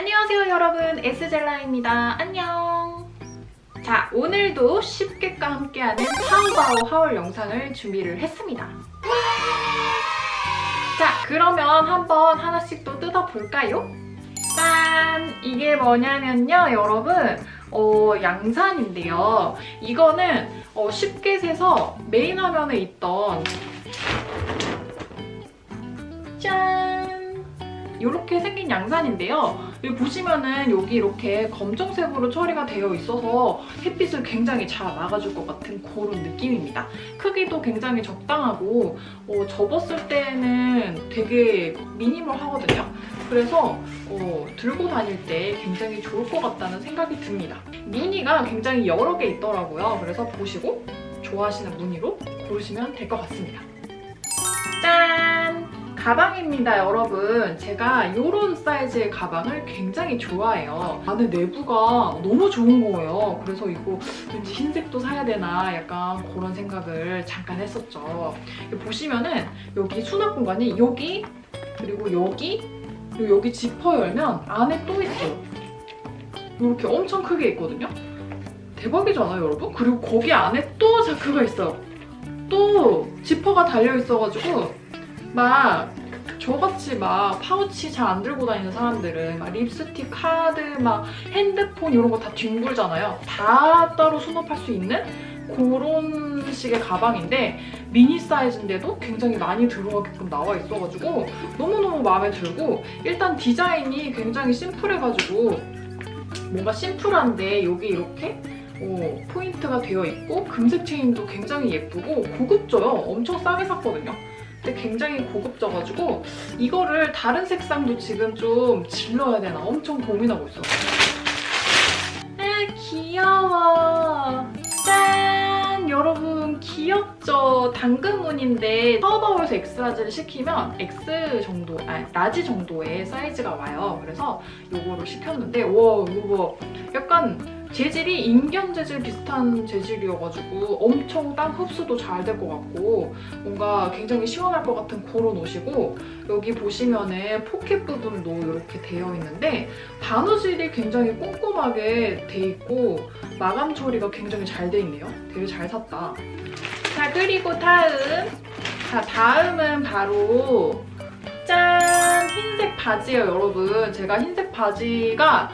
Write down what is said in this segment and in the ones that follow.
안녕하세요 여러분. 에스젤라입니다. 안녕. 자 오늘도 쉽게과 함께하는 타오바오 하울 영상을 준비를 했습니다. 자 그러면 한번 하나씩 또 뜯어볼까요? 짠! 이게 뭐냐면요 여러분. 어, 양산인데요. 이거는 어, 쉽게 세서 메인 화면에 있던 짠! 이렇게 생긴 양산인데요. 여기 보시면은 여기 이렇게 검정색으로 처리가 되어 있어서 햇빛을 굉장히 잘 막아줄 것 같은 그런 느낌입니다. 크기도 굉장히 적당하고 어, 접었을 때는 되게 미니멀하거든요. 그래서 어, 들고 다닐 때 굉장히 좋을 것 같다는 생각이 듭니다. 무늬가 굉장히 여러 개 있더라고요. 그래서 보시고 좋아하시는 무늬로 고르시면 될 것 같습니다. 짠! 가방입니다, 여러분. 제가 이런 사이즈의 가방을 굉장히 좋아해요. 안에 내부가 너무 좋은 거예요. 그래서 이거 왠지 흰색도 사야 되나 약간 그런 생각을 잠깐 했었죠. 보시면은 여기 수납 공간이 여기 그리고 여기 그리고 여기 지퍼 열면 안에 또 있어요. 이렇게 엄청 크게 있거든요. 대박이잖아요, 여러분? 그리고 거기 안에 또 자크가 있어요. 또 지퍼가 달려 있어가지고 막 저같이 막 파우치 잘 안 들고 다니는 사람들은 막 립스틱, 카드, 막 핸드폰 이런 거 다 뒹굴잖아요. 다 따로 수납할 수 있는 그런 식의 가방인데 미니 사이즈인데도 굉장히 많이 들어가게끔 나와 있어가지고 너무너무 마음에 들고 일단 디자인이 굉장히 심플해가지고 뭔가 심플한데 여기 이렇게 어, 포인트가 되어 있고 금색 체인도 굉장히 예쁘고 고급져요. 엄청 싸게 샀거든요. 근데 굉장히 고급져가지고 이거를 다른 색상도 지금 좀 질러야 되나 엄청 고민하고 있어. 아 귀여워. 짠! 여러분 귀엽죠? 당근무늬인데 타오바오에서 엑스라지를 시키면 X 정도, 아니 라지 정도의 사이즈가 와요. 그래서 이거를 시켰는데 와 이거 뭐 약간 재질이 인견 재질 비슷한 재질이어가지고 엄청 땀 흡수도 잘 될 것 같고 뭔가 굉장히 시원할 것 같은 그런 옷이고 여기 보시면은 포켓 부분도 이렇게 되어 있는데 바느질이 굉장히 꼼꼼하게 돼 있고 마감 처리가 굉장히 잘 돼 있네요. 되게 잘 샀다. 자 그리고 다음 자 다음은 바로 짠 흰색 바지예요 여러분. 제가 흰색 바지가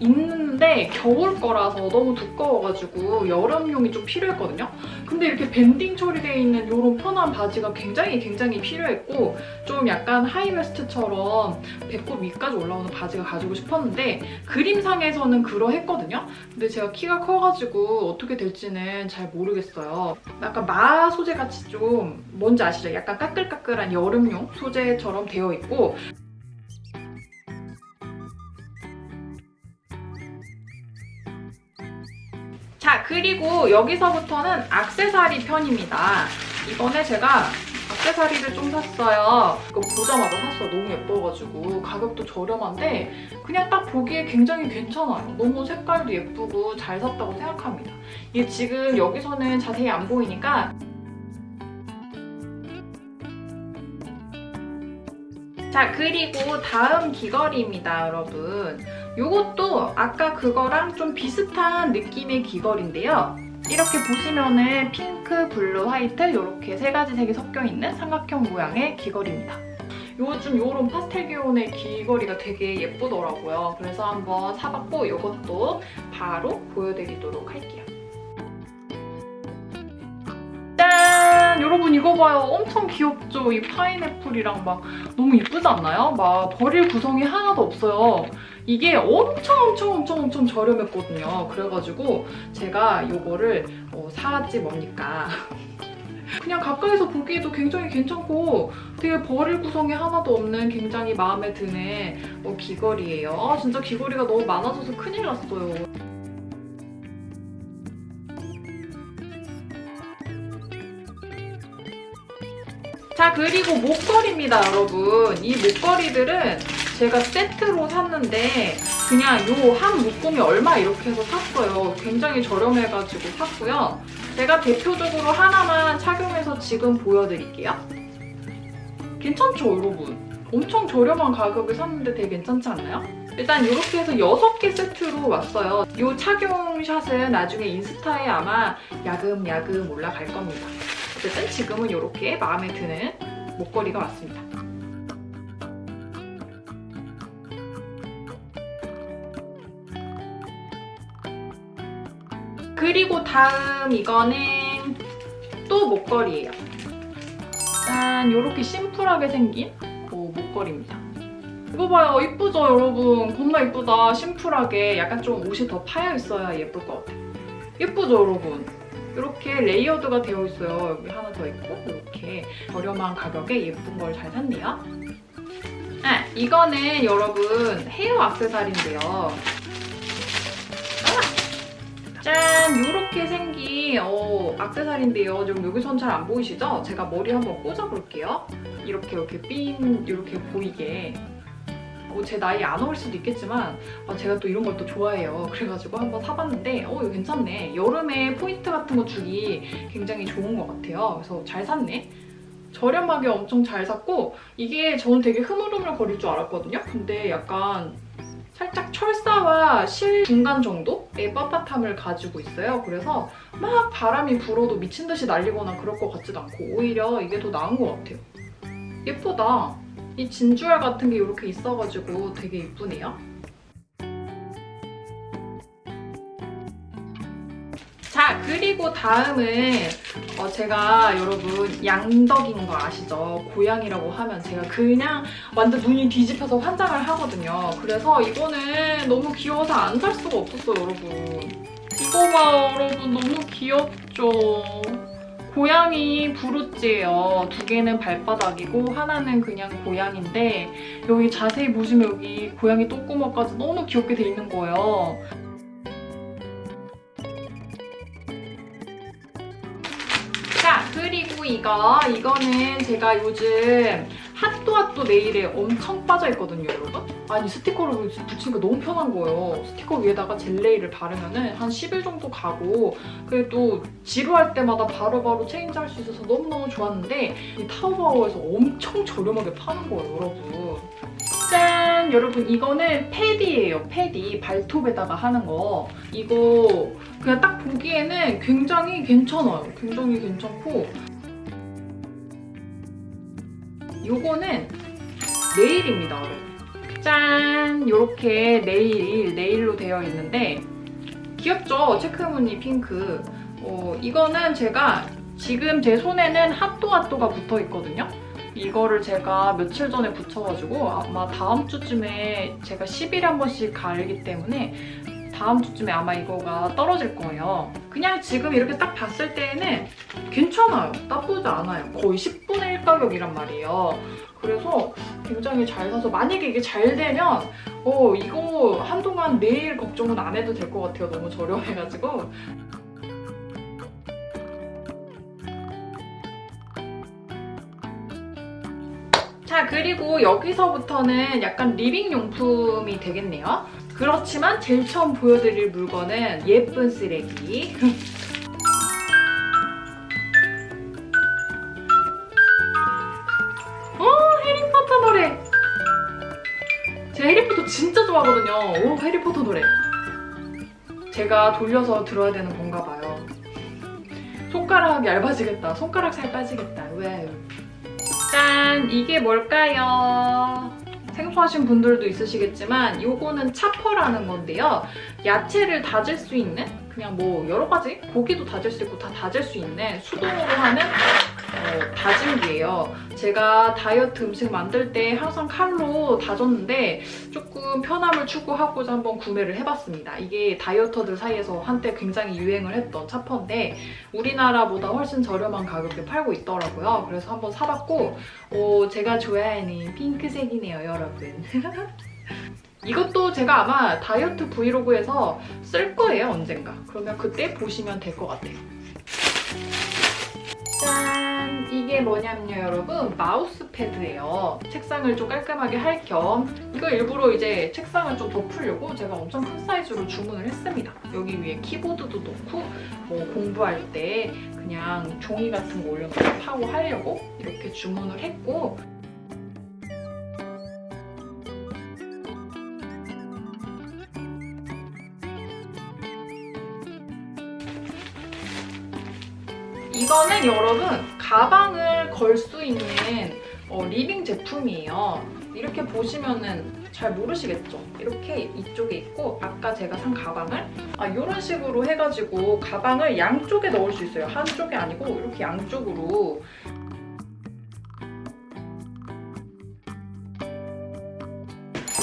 있는데 겨울 거라서 너무 두꺼워가지고 여름용이 좀 필요했거든요. 근데 이렇게 밴딩 처리되어 있는 이런 편한 바지가 굉장히 굉장히 필요했고 좀 약간 하이웨스트처럼 배꼽 위까지 올라오는 바지가 가지고 싶었는데 그림상에서는 그러했거든요. 근데 제가 키가 커가지고 어떻게 될지는 잘 모르겠어요. 약간 마 소재 같이 좀 뭔지 아시죠? 약간 까끌까끌한 여름용 소재처럼 되어 있고 그리고 여기서부터는 악세사리 편입니다. 이번에 제가 악세사리를 좀 샀어요. 이거 보자마자 샀어요. 너무 예뻐가지고 가격도 저렴한데 그냥 딱 보기에 굉장히 괜찮아요. 너무 색깔도 예쁘고 잘 샀다고 생각합니다. 이게 지금 여기서는 자세히 안 보이니까 자 그리고 다음 귀걸이입니다 여러분 이것도 아까 그거랑 좀 비슷한 느낌의 귀걸이인데요 이렇게 보시면은 핑크, 블루, 화이트 이렇게 세 가지 색이 섞여 있는 삼각형 모양의 귀걸이입니다 요즘 요런 파스텔 기온의 귀걸이가 되게 예쁘더라고요 그래서 한번 사봤고 이것도 바로 보여드리도록 할게요 짠! 여러분 이거 봐요. 엄청 귀엽죠? 이 파인애플이랑 막 너무 이쁘지 않나요? 막 버릴 구성이 하나도 없어요. 이게 엄청 엄청 엄청 엄청 저렴했거든요. 그래가지고 제가 이거를 어, 사왔지 뭡니까. 그냥 가까이서 보기에도 굉장히 괜찮고 되게 버릴 구성이 하나도 없는 굉장히 마음에 드는 어, 귀걸이에요. 아, 진짜 귀걸이가 너무 많아져서 큰일 났어요. 자 그리고 목걸이입니다 여러분 이 목걸이들은 제가 세트로 샀는데 그냥 요 한 묶음이 얼마 이렇게 해서 샀어요 굉장히 저렴해가지고 샀고요 제가 대표적으로 하나만 착용해서 지금 보여드릴게요 괜찮죠 여러분 엄청 저렴한 가격에 샀는데 되게 괜찮지 않나요? 일단 이렇게 해서 6개 세트로 왔어요. 이 착용샷은 나중에 인스타에 아마 야금야금 올라갈 겁니다. 어쨌든 지금은 이렇게 마음에 드는 목걸이가 왔습니다. 그리고 다음 이거는 또 목걸이에요. 짠! 이렇게 심플하게 생긴 어, 목걸이입니다. 이거 봐요. 이쁘죠, 여러분? 겁나 이쁘다. 심플하게 약간 좀 옷이 더 파여 있어야 예쁠 것 같아요. 예쁘죠, 여러분? 이렇게 레이어드가 되어 있어요. 여기 하나 더 있고 이렇게 저렴한 가격에 예쁜 걸 잘 샀네요. 아, 이거는 여러분 헤어 액세서리인데요. 생긴 어, 액세서리인데요. 지금 여기선 잘 안 보이시죠? 제가 머리 한번 꽂아볼게요. 이렇게 이렇게 핀 이렇게 보이게 어, 제 나이 안 어울 수도 있겠지만 아, 제가 또 이런 걸 또 좋아해요. 그래가지고 한번 사봤는데 어 이거 괜찮네. 여름에 포인트 같은 거 주기 굉장히 좋은 것 같아요. 그래서 잘 샀네. 저렴하게 엄청 잘 샀고 이게 저는 되게 흐물흐물 거릴 줄 알았거든요. 근데 약간 살짝 철사와 실 중간 정도의 빳빳함을 가지고 있어요. 그래서 막 바람이 불어도 미친 듯이 날리거나 그럴 것 같지도 않고 오히려 이게 더 나은 것 같아요. 예쁘다. 이 진주알 같은 게 이렇게 있어가지고 되게 이쁘네요. 자, 그리고 다음은 어, 제가 여러분 양덕인 거 아시죠? 고양이라고 하면 제가 그냥 완전 눈이 뒤집혀서 환장을 하거든요. 그래서 이거는 너무 귀여워서 안 살 수가 없었어요, 여러분. 이거 봐, 여러분. 너무 귀엽죠? 고양이 브루찌예요. 두 개는 발바닥이고 하나는 그냥 고양인데 여기 자세히 보시면 여기 고양이 똥구멍까지 너무 귀엽게 돼 있는 거예요. 이거. 이거는 제가 요즘 핫도핫도 네일에 엄청 빠져 있거든요 여러분. 아니 스티커를 붙이니까 너무 편한 거예요. 스티커 위에다가 젤 네일을 바르면은 한 10일 정도 가고 그래도 지루할 때마다 바로바로 체인지 할 수 있어서 너무너무 좋았는데 이 타오바오에서 엄청 저렴하게 파는 거예요 여러분. 짠! 여러분 이거는 패디예요 패디. 발톱에다가 하는 거. 이거 그냥 딱 보기에는 굉장히 괜찮아요. 굉장히 괜찮고 요거는 네일입니다 짠! 요렇게 네일, 네일로 되어 있는데 귀엽죠? 체크무늬 핑크 어, 이거는 제가 지금 제 손에는 핫도핫도가 붙어 있거든요 이거를 제가 며칠 전에 붙여가지고 아마 다음 주쯤에 제가 10일에 한 번씩 갈기 때문에 다음 주쯤에 아마 이거가 떨어질 거예요. 그냥 지금 이렇게 딱 봤을 때는 괜찮아요. 나쁘지 않아요. 거의 10분의 1 가격이란 말이에요. 그래서 굉장히 잘 사서 만약에 이게 잘 되면 어 이거 한동안 내일 걱정은 안 해도 될 것 같아요. 너무 저렴해가지고 자 그리고 여기서부터는 약간 리빙 용품이 되겠네요. 그렇지만 제일 처음 보여드릴 물건은 예쁜 쓰레기. 어 해리포터 노래. 제가 해리포터 진짜 좋아하거든요. 오 해리포터 노래. 제가 돌려서 들어야 되는 건가 봐요. 손가락 얇아지겠다. 손가락 살 빠지겠다. 왜? 짠! 이게 뭘까요? 생소하신 분들도 있으시겠지만 이거는 차퍼라는 건데요. 야채를 다질 수 있는 그냥 뭐 여러 가지 고기도 다질 수 있고 다 다질 수 있는 수동으로 하는 어, 다짐기예요. 제가 다이어트 음식 만들 때 항상 칼로 다졌는데 조금 편함을 추구하고자 한번 구매를 해봤습니다. 이게 다이어터들 사이에서 한때 굉장히 유행을 했던 차퍼인데 우리나라보다 훨씬 저렴한 가격에 팔고 있더라고요. 그래서 한번 사봤고 어, 제가 좋아하는 핑크색이네요, 여러분. 이것도 제가 아마 다이어트 브이로그에서 쓸 거예요, 언젠가. 그러면 그때 보시면 될 것 같아요. 짠! 이게 뭐냐면요, 여러분. 마우스 패드예요. 책상을 좀 깔끔하게 할 겸 이거 일부러 이제 책상을 좀 덮으려고 제가 엄청 큰 사이즈로 주문을 했습니다. 여기 위에 키보드도 놓고 뭐 공부할 때 그냥 종이 같은 거 올려놓고 하고 하려고 이렇게 주문을 했고 이거는 여러분 가방을 걸 수 있는 어, 리빙 제품이에요. 이렇게 보시면은 잘 모르시겠죠? 이렇게 이쪽에 있고 아까 제가 산 가방을 아, 이런 식으로 해가지고 가방을 양쪽에 넣을 수 있어요. 한쪽이 아니고 이렇게 양쪽으로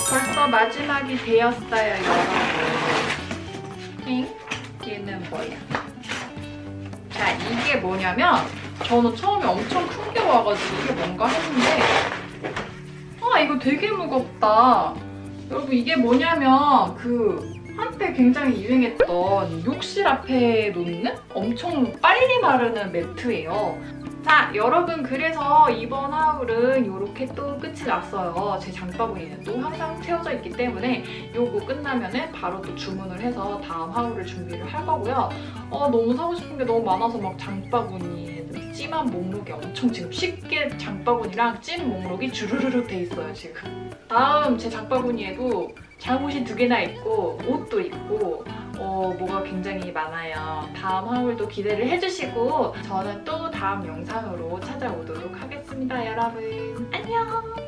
벌써 마지막이 되었어요, 여러분. 엥? 얘는 뭐야? 자, 이게 뭐냐면 저는 처음에 엄청 큰 게 와가지고 이게 뭔가 했는데 아, 이거 되게 무겁다. 여러분, 이게 뭐냐면 그 한때 굉장히 유행했던 욕실 앞에 놓는 엄청 빨리 마르는 매트예요. 자, 여러분 그래서 이번 하울은 이렇게 또 끝이 났어요. 제 장바구니는 또 항상 채워져 있기 때문에 요거 끝나면은 바로 또 주문을 해서 다음 하울을 준비를 할 거고요. 어, 너무 사고 싶은 게 너무 많아서 막 장바구니 찜한 목록이 엄청 지금 쉽게 장바구니랑 찜 목록이 주르르륵 돼 있어요 지금. 다음 제 장바구니에도 잠옷이 두 개나 있고 옷도 있고 어, 뭐가 굉장히 많아요. 다음 화물도 기대를 해주시고 저는 또 다음 영상으로 찾아오도록 하겠습니다, 여러분. 안녕!